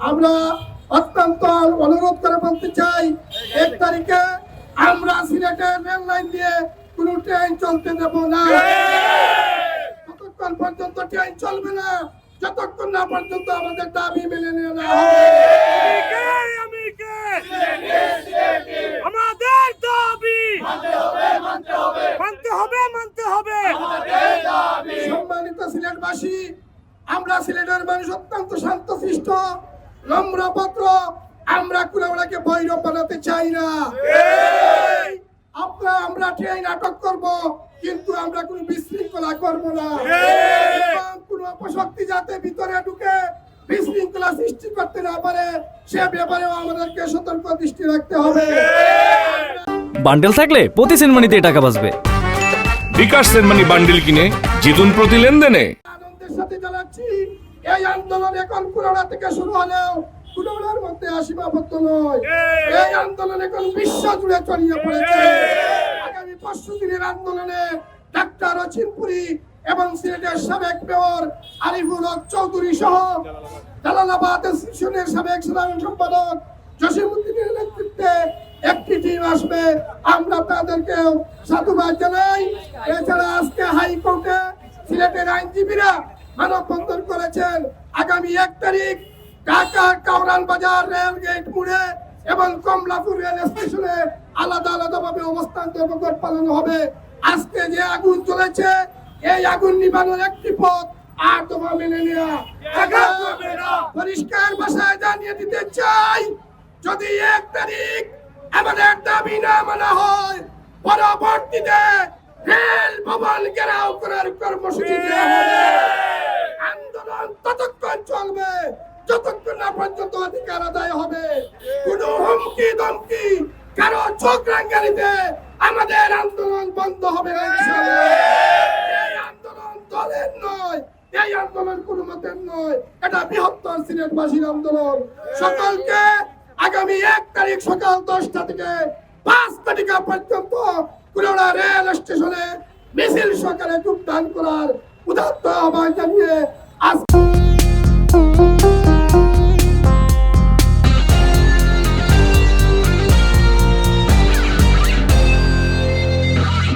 আমরা অত্যন্ত অনুরোধ করে বলতে চাই এক তারিখে আমরা সিলেটের রেল লাইন দিয়ে কোনো ট্রেন চলতে দেব না। ততক্ষণ পর্যন্ত ট্রেন চলবে না যতক্ষণ না পর্যন্ত আমাদের দাবি মেনে নেওয়া না আমাদের দাবি মানতে হবে মানতে হবে। সম্মানিত সিলেটবাসী আমরা সিলেটের মানুষ অত্যন্ত শান্ত শান্তশিষ্ট। নম্রপত্র আমরা কুলাউড়াকে বৈরব বানাতে চাই না। আপনারা আমরা ট্রেন আটক করব কিন্তু আমরা কোনো বিশৃঙ্খলা করব না। কোনো অপশক্তি যাতে ভিতরে ঢুকে বিশৃঙ্খলা সৃষ্টি করতে না পারে সে ব্যাপারেও আমাদেরকে সতর্ক দৃষ্টি রাখতে হবে। বান্ডেল থাকলে প্রতি সেনমানিতে টাকা বাঁচবে। বিকাশ সেনমানি বান্ডিল কিনে জিতুন প্রতি লেনদেনে। আনন্দের সাথে জানাচ্ছি এই আন্দোলন এখন কুড়াড়া থেকে শুরু হলেও কুড়াড়ার মধ্যে সীমাবদ্ধ নয়। এই আন্দোলন এখন বিশ্ব জুড়ে ছড়িয়ে পড়েছে। আগামী পরশু দিনের আন্দোলনে ডাক্তার অচিনপুরি এবং সিলেটের সাবেক মেয়র আরিফুল হক চৌধুরী সহ জালালাবাদ সেকশনের সাবেক সাধারণ সম্পাদক জসিমুদ্দিনের নেতৃত্বে একটি টিম আসবে। আমরা তাদেরকেও সাধুবাদ জানাই। এছাড়া আজকে হাইকোর্টে সিলেটের আইনজীবীরা মানববন্ধন করেছেন আগামী এক তারিখ ঢাকা কাউরান বাজার রেল গেট মুড়ে এবং কমলাপুর রেল স্টেশনে আলাদা আলাদা ভাবে অবস্থান ধর্মঘট পালন হবে। আজকে যে আগুন চলেছে এই আগুন নিবানোর একটি পথ আর তোমার মেনে নেওয়া পরিষ্কার ভাষায় জানিয়ে দিতে চাই, যদি এক তারিখ আমাদের দাবি না মানা হয়, পরবর্তীতে রেল ভবন ঘেরাও করার কর্মসূচি দেওয়া হবে আন্দোলন ততক্ষণ চলবে যতক্ষণ না পর্যন্ত অধিকার আদায় হবে কোন হুমকি দমকি কারও আমাদের আন্দোলন বন্ধ হবে এই আন্দোলন দলের নয়, এই আন্দোলন কোন মতের নয়। এটা বৃহত্তর সিলেটবাসীর আন্দোলন। সকলকে আগামী এক তারিখ সকাল দশটা থেকে পাঁচ তারিখা পর্যন্ত কুড়া রেল স্টেশনে মিছিল সকালে যোগদান করার উদাত্ত আহ্বান জানিয়ে আজ